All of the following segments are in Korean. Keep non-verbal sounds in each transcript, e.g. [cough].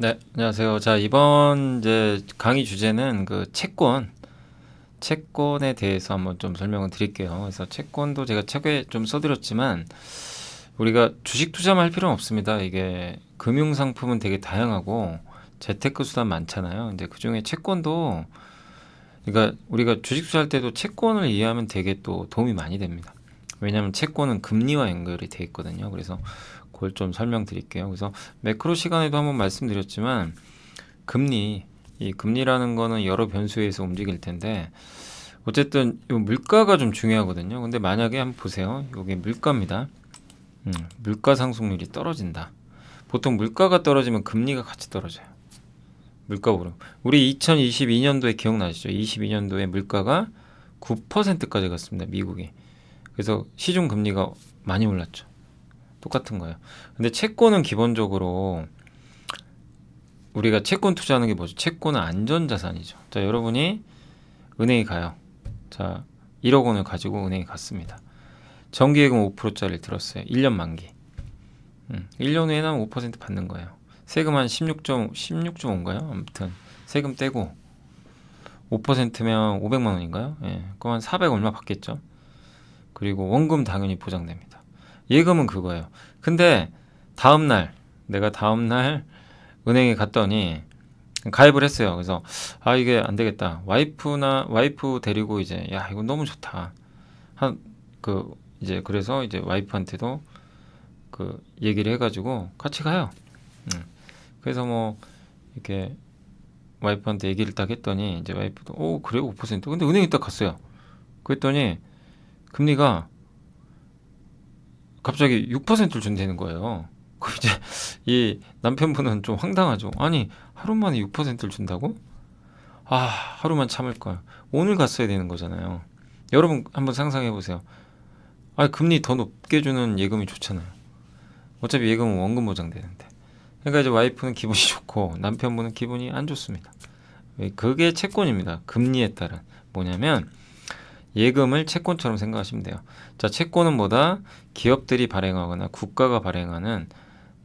네, 안녕하세요. 자, 이번 이제 강의 주제는 그 채권, 채권에 대해서 한번 좀 설명을 드릴게요. 그래서 채권도 제가 책에 좀 써드렸지만 우리가 주식 투자만 할 필요는 없습니다. 이게 금융 상품은 되게 다양하고 재테크 수단 많잖아요. 근데 그 중에 채권도 그러니까 우리가 주식 투자할 때도 채권을 이해하면 되게 또 도움이 많이 됩니다. 왜냐하면 채권은 금리와 연결이 돼 있거든요. 그래서 그걸 좀 설명드릴게요. 그래서 매크로 시간에도 한번 말씀드렸지만 금리 이 금리라는 거는 여러 변수에 서 움직일 텐데 어쨌든 이 물가가 좀 중요하거든요. 근데 만약에 한번 보세요. 이게 물가입니다. 음, 물가 상승률이 떨어진다. 보통 물가가 떨어지면 금리가 같이 떨어져요. 물가 오름. 우리 2022년도에 기억나시죠? 22년도에 물가가 9%까지 갔습니다. 미국이. 그래서 시중 금리가 많이 올랐죠. 똑같은 거예요. 근데 채권은 기본적으로 우리가 채권 투자하는 게 뭐죠? 채권은 안전 자산이죠. 자, 여러분이 은행에 가요. 자, 1억 원을 가지고 은행에 갔습니다. 정기예금 5%짜리를 들었어요. 1년 만기. 음, 1년 후에 나면 5% 받는 거예요. 세금 한 16점 16.5인가요? 아무튼 세금 떼고 5%면 500만 원인가요? 예. 그럼 한400 얼마 받겠죠? 그리고 원금 당연히 보장됩니다. 예금은 그거예요. 근데 다음 날 내가 다음 날 은행에 갔더니 가입을 했어요. 그래서 아 이게 안 되겠다. 와이프나 와이프 데리고 이제 야 이거 너무 좋다. 한 그 이제 그래서 이제 와이프한테도 그 얘기를 해가지고 같이 가요. 음. 그래서 뭐 이렇게 와이프한테 얘기를 딱 했더니 이제 와이프도 오 그래 5% 근데 은행에 딱 갔어요. 그랬더니 금리가 갑자기 6%를 준다는 거예요. 그 이제 이 남편분은 좀 황당하죠. 아니 하루 만에 6%를 준다고? 아 하루만 참을 걸. 오늘 갔어야 되는 거잖아요. 여러분 한번 상상해 보세요. 아 금리 더 높게 주는 예금이 좋잖아요. 어차피 예금은 원금 보장되는데. 그러니까 이제 와이프는 기분이 좋고 남편분은 기분이 안 좋습니다. 그게 채권입니다. 금리에 따른 뭐냐면 예금을 채권처럼 생각하시면 돼요. 자, 채권은 뭐다? 기업들이 발행하거나 국가가 발행하는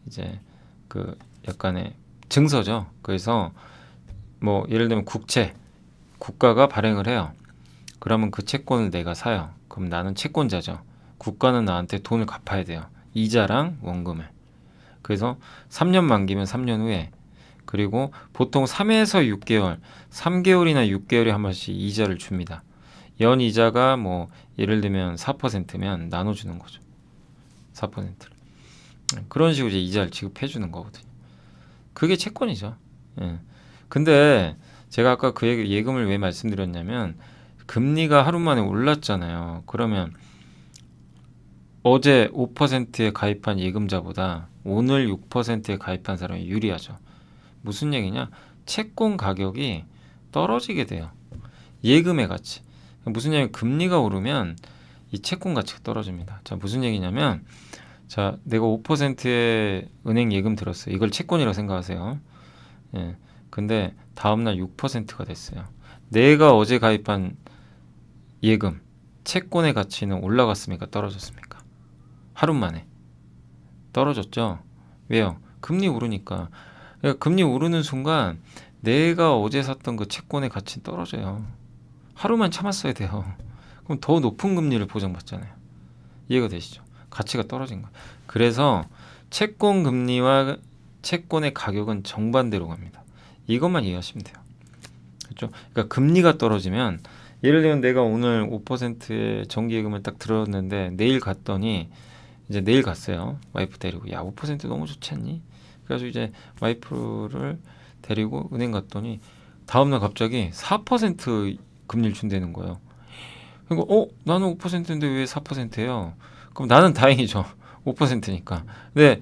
이제 그 약간의 증서죠. 그래서 뭐 예를 들면 국채 국가가 발행을 해요. 그러면 그 채권을 내가 사요. 그럼 나는 채권자죠. 국가는 나한테 돈을 갚아야 돼요. 이자랑 원금을. 그래서 3년 만기면 3년 후에 그리고 보통 3에서 6개월, 3개월이나 6개월에 한 번씩 이자를 줍니다. 연 이자가 뭐 예를 들면 4%면 나눠주는 거죠. 4%를. 그런 식으로 이제 이자를 지급해 주는 거거든요. 그게 채권이죠. 예. 근데 제가 아까 그 예금을 왜 말씀드렸냐면 금리가 하루 만에 올랐잖아요. 그러면 어제 5%에 가입한 예금자보다 오늘 6%에 가입한 사람이 유리하죠. 무슨 얘기냐? 채권 가격이 떨어지게 돼요. 예금의 가치. 무슨 얘기냐면 금리가 오르면 이 채권 가치가 떨어집니다. 자, 무슨 얘기냐면 자, 내가 5%의 은행 예금 들었어요. 이걸 채권이라고 생각하세요. 예. 근데 다음 날 6%가 됐어요. 내가 어제 가입한 예금, 채권의 가치는 올라갔습니까? 떨어졌습니까? 하루 만에. 떨어졌죠? 왜요? 금리 오르니까. 그러니까 금리 오르는 순간 내가 어제 샀던 그 채권의 가치는 떨어져요. 하루만 참았어야 돼요. 그럼 더 높은 금리를 보장받잖아요. 이해가 되시죠? 가치가 떨어진 거예요. 그래서 채권 금리와 채권의 가격은 정반대로 갑니다. 이것만 이해하시면 돼요. 그렇죠? 그러니까 금리가 떨어지면 예를 들면 내가 오늘 5%의 정기예금을 딱 들었는데 내일 갔더니 이제 내일 갔어요. 와이프 데리고 야, 5% 너무 좋지 않니? 그래가지고 이제 와이프를 데리고 은행 갔더니 다음날 갑자기 4% 금리를 준다는 거예요. 그리고 어 나는 5%인데 왜 4%예요? 그럼 나는 다행이죠. [laughs] 5%니까. 근데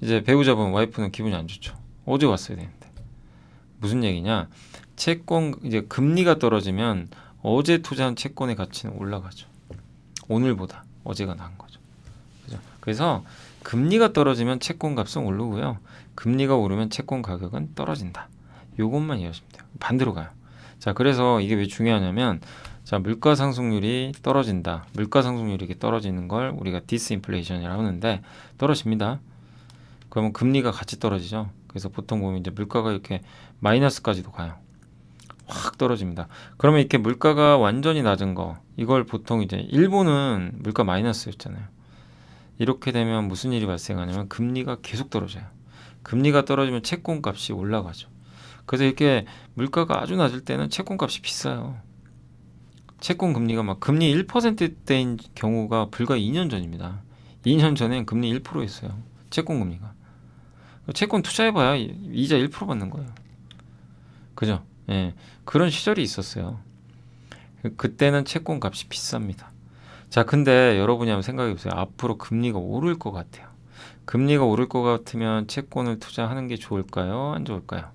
이제 배우자분 와이프는 기분이 안 좋죠. 어제 왔어야 되는데. 무슨 얘기냐? 채권 이제 금리가 떨어지면 어제 투자한 채권의 가치는 올라가죠. 오늘보다 어제가 나은 거죠. 그죠? 그래서 금리가 떨어지면 채권 값은 오르고요. 금리가 오르면 채권 가격은 떨어진다. 요것만 이해하시면 돼요. 반대로 가요. 자, 그래서 이게 왜 중요하냐면 자, 물가 상승률이 떨어진다. 물가 상승률이 이렇게 떨어지는 걸 우리가 디스인플레이션이라고 하는데 떨어집니다. 그러면 금리가 같이 떨어지죠. 그래서 보통 보면 이제 물가가 이렇게 마이너스까지도 가요. 확 떨어집니다. 그러면 이렇게 물가가 완전히 낮은 거 이걸 보통 이제 일본은 물가 마이너스였잖아요. 이렇게 되면 무슨 일이 발생하냐면 금리가 계속 떨어져요. 금리가 떨어지면 채권 값이 올라가죠. 그래서 이렇게 물가가 아주 낮을 때는 채권값이 비싸요. 채권 금리가 막 금리 1%대인 경우가 불과 2년 전입니다. 2년 전엔 금리 1%였어요. 채권 금리가. 채권 투자해봐야 이자 1% 받는 거예요. 그죠? 예. 그런 시절이 있었어요. 그- 그때는 채권 값이 비쌉니다. 자, 근데 여러분이 한번 생각해 보세요. 앞으로 금리가 오를 것 같아요. 금리가 오를 것 같으면 채권을 투자하는 게 좋을까요? 안 좋을까요?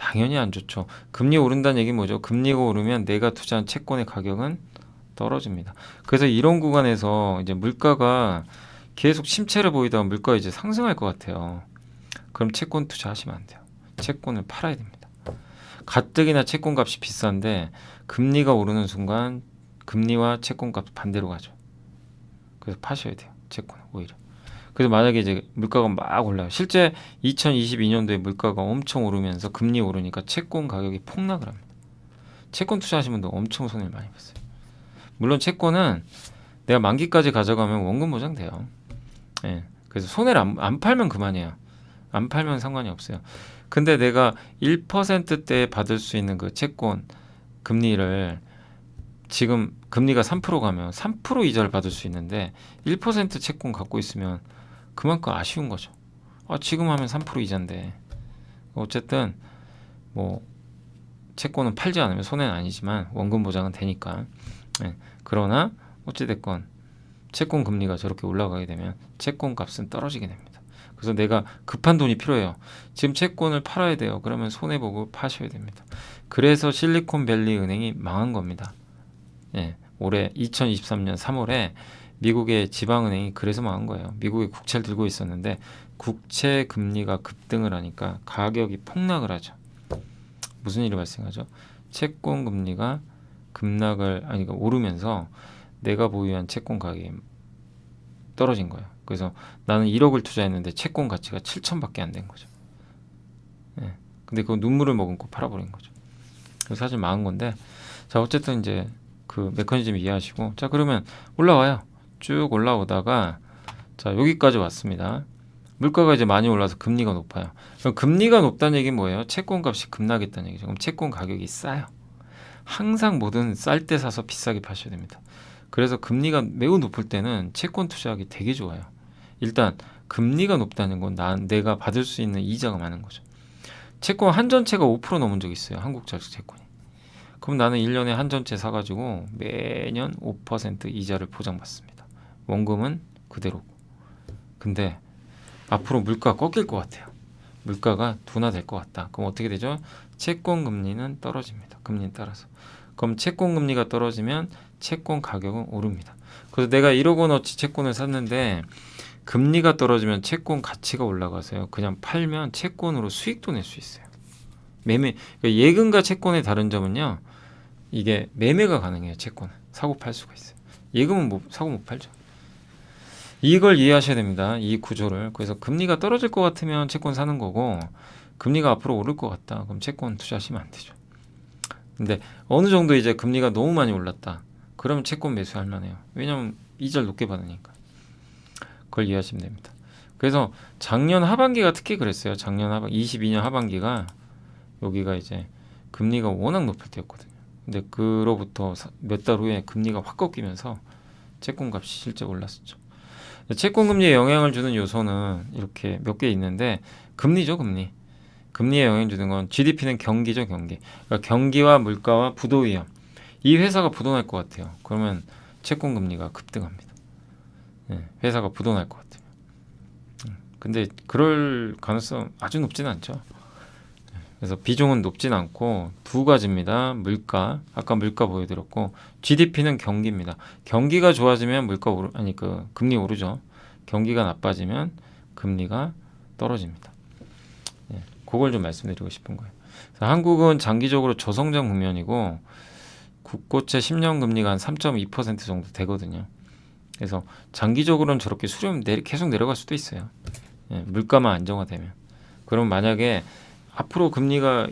당연히 안 좋죠. 금리 오른다는 얘기 뭐죠? 금리가 오르면 내가 투자한 채권의 가격은 떨어집니다. 그래서 이런 구간에서 이제 물가가 계속 침체를 보이다가 물가가 이제 상승할 것 같아요. 그럼 채권 투자하시면 안 돼요. 채권을 팔아야 됩니다. 가뜩이나 채권 값이 비싼데 금리가 오르는 순간 금리와 채권 값 반대로 가죠. 그래서 파셔야 돼요. 채권 오히려. 그래서 만약에 이제 물가가 막 올라요. 실제 2022년도에 물가가 엄청 오르면서 금리 오르니까 채권 가격이 폭락을 합니다. 채권 투자하시는 분들 엄청 손해를 많이 봤어요. 물론 채권은 내가 만기까지 가져가면 원금 보장돼요. 예. 그래서 손해를 안, 안 팔면 그만이에요. 안 팔면 상관이 없어요. 근데 내가 1%대 받을 수 있는 그 채권 금리를 지금 금리가 3% 가면 3% 이자를 받을 수 있는데 1% 채권 갖고 있으면 그만큼 아쉬운 거죠. 아, 지금 하면 3% 이자인데 어쨌든 뭐 채권은 팔지 않으면 손해는 아니지만 원금 보장은 되니까 예. 그러나 어찌됐건 채권 금리가 저렇게 올라가게 되면 채권 값은 떨어지게 됩니다. 그래서 내가 급한 돈이 필요해요. 지금 채권을 팔아야 돼요. 그러면 손해 보고 파셔야 됩니다. 그래서 실리콘밸리 은행이 망한 겁니다. 예, 올해 2023년 3월에 미국의 지방은행이 그래서 망한 거예요. 미국의 국채를 들고 있었는데 국채 금리가 급등을 하니까 가격이 폭락을 하죠. 무슨 일이 발생하죠? 채권 금리가 급락을 아니 그 오르면서 내가 보유한 채권 가격이 떨어진 거예요. 그래서 나는 1억을 투자했는데 채권 가치가 7천밖에 안 된 거죠. 예. 근데 그 눈물을 머금고 팔아버린 거죠. 그래서 사실 망한 건데 자 어쨌든 이제 그 메커니즘 이해하시고 자 그러면 올라와요. 쭉 올라오다가 자 여기까지 왔습니다. 물가가 이제 많이 올라서 금리가 높아요. 그럼 금리가 높다는 얘기는 뭐예요? 채권 값이 급락했다는 얘기죠. 그럼 채권 가격이 싸요. 항상 뭐든 쌀 때 사서 비싸게 파셔야 됩니다. 그래서 금리가 매우 높을 때는 채권 투자하기 되게 좋아요. 일단 금리가 높다는 건난 내가 받을 수 있는 이자가 많은 거죠. 채권 한 전체가 5% 넘은 적 있어요. 한국 자식 채권이. 그럼 나는 1년에 한 전체 사가지고 매년 5% 이자를 보장받습니다. 원금은 그대로고. 근데 앞으로 물가 꺾일 것 같아요. 물가가 둔화될 것 같다. 그럼 어떻게 되죠? 채권 금리는 떨어집니다. 금리에 따라서. 그럼 채권 금리가 떨어지면 채권 가격은 오릅니다. 그래서 내가 1억 원어치 채권을 샀는데 금리가 떨어지면 채권 가치가 올라가서요. 그냥 팔면 채권으로 수익도 낼 수 있어요. 매매 그러니까 예금과 채권의 다른 점은요. 이게 매매가 가능해요. 채권은 사고 팔 수가 있어요. 예금은 못, 사고 못 팔죠. 이걸 이해하셔야 됩니다. 이 구조를. 그래서 금리가 떨어질 것 같으면 채권 사는 거고 금리가 앞으로 오를 것 같다. 그럼 채권 투자하시면 안 되죠. 근데 어느 정도 이제 금리가 너무 많이 올랐다. 그러면 채권 매수할 만해요. 왜냐면 이자를 높게 받으니까. 그걸 이해하시면 됩니다. 그래서 작년 하반기가 특히 그랬어요. 작년 하반 22년 하반기가 여기가 이제 금리가 워낙 높을 때였거든요. 근데 그로부터 몇 달 후에 금리가 확 꺾이면서 채권 값이 실제 올랐었죠. 채권 금리에 영향을 주는 요소는 이렇게 몇 개 있는데 금리죠, 금리. 금리에 영향 주는 건 GDP는 경기죠, 경기. 그러니까 경기와 물가와 부도 위험. 이 회사가 부도날 것 같아요. 그러면 채권 금리가 급등합니다. 예, 회사가 부도날 것 같아요. 음, 근데 그럴 가능성 아주 높지는 않죠. 그래서 비중은 높진 않고 두 가지입니다. 물가, 아까 물가 보여드렸고 GDP는 경기입니다. 경기가 좋아지면 물가 오르 아니 그 금리 오르죠. 경기가 나빠지면 금리가 떨어집니다. 예, 그걸 좀 말씀드리고 싶은 거예요. 한국은 장기적으로 저성장 국면이고 국고채 10년 금리가 한 3.2% 정도 되거든요. 그래서 장기적으로는 저렇게 수렴 내리, 계속 내려갈 수도 있어요. 예, 물가만 안정화되면 그럼 만약에 앞으로 금리가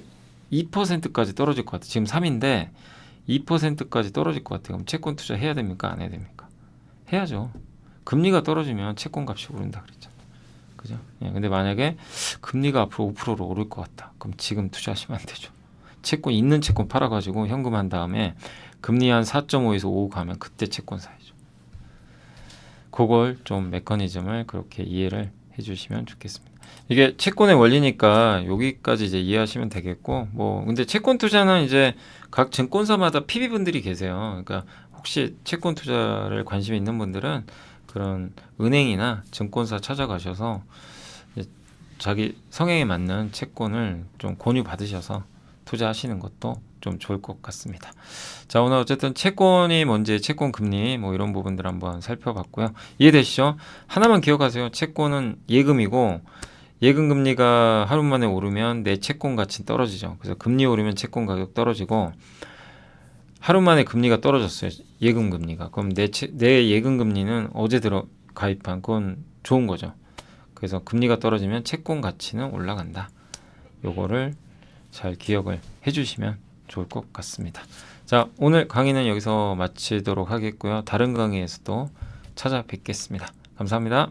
2%까지 떨어질 것 같아. 지금 3인데 2%까지 떨어질 것 같아. 그럼 채권 투자 해야 됩니까? 안 해야 됩니까? 해야죠. 금리가 떨어지면 채권 값이 오른다 그랬잖아. 그죠? 예, 근데 만약에 금리가 앞으로 5%로 오를 것 같다. 그럼 지금 투자하시면 안 되죠. 채권 있는 채권 팔아가지고 현금한 다음에 금리 한 4.5에서 5 가면 그때 채권 사야죠. 그걸 좀 메커니즘을 그렇게 이해를 해주시면 좋겠습니다. 이게 채권의 원리니까 여기까지 이제 이해하시면 되겠고 뭐 근데 채권 투자는 이제 각 증권사마다 PB 분들이 계세요. 그러니까 혹시 채권 투자를 관심 있는 분들은 그런 은행이나 증권사 찾아가셔서 자기 성향에 맞는 채권을 좀 권유 받으셔서 투자하시는 것도 좀 좋을 것 같습니다. 자 오늘 어쨌든 채권이 뭔지 채권 금리 뭐 이런 부분들 한번 살펴봤고요. 이해되시죠? 하나만 기억하세요. 채권은 예금이고 예금 금리가 하루 만에 오르면 내 채권 가치 떨어지죠. 그래서 금리 오르면 채권 가격 떨어지고 하루 만에 금리가 떨어졌어요. 예금 금리가. 그럼 내, 채, 내 예금 금리는 어제 들어 가입한 건 좋은 거죠. 그래서 금리가 떨어지면 채권 가치는 올라간다. 요거를 잘 기억을 해주시면 좋을 것 같습니다. 자, 오늘 강의는 여기서 마치도록 하겠고요. 다른 강의에서도 찾아뵙겠습니다. 감사합니다.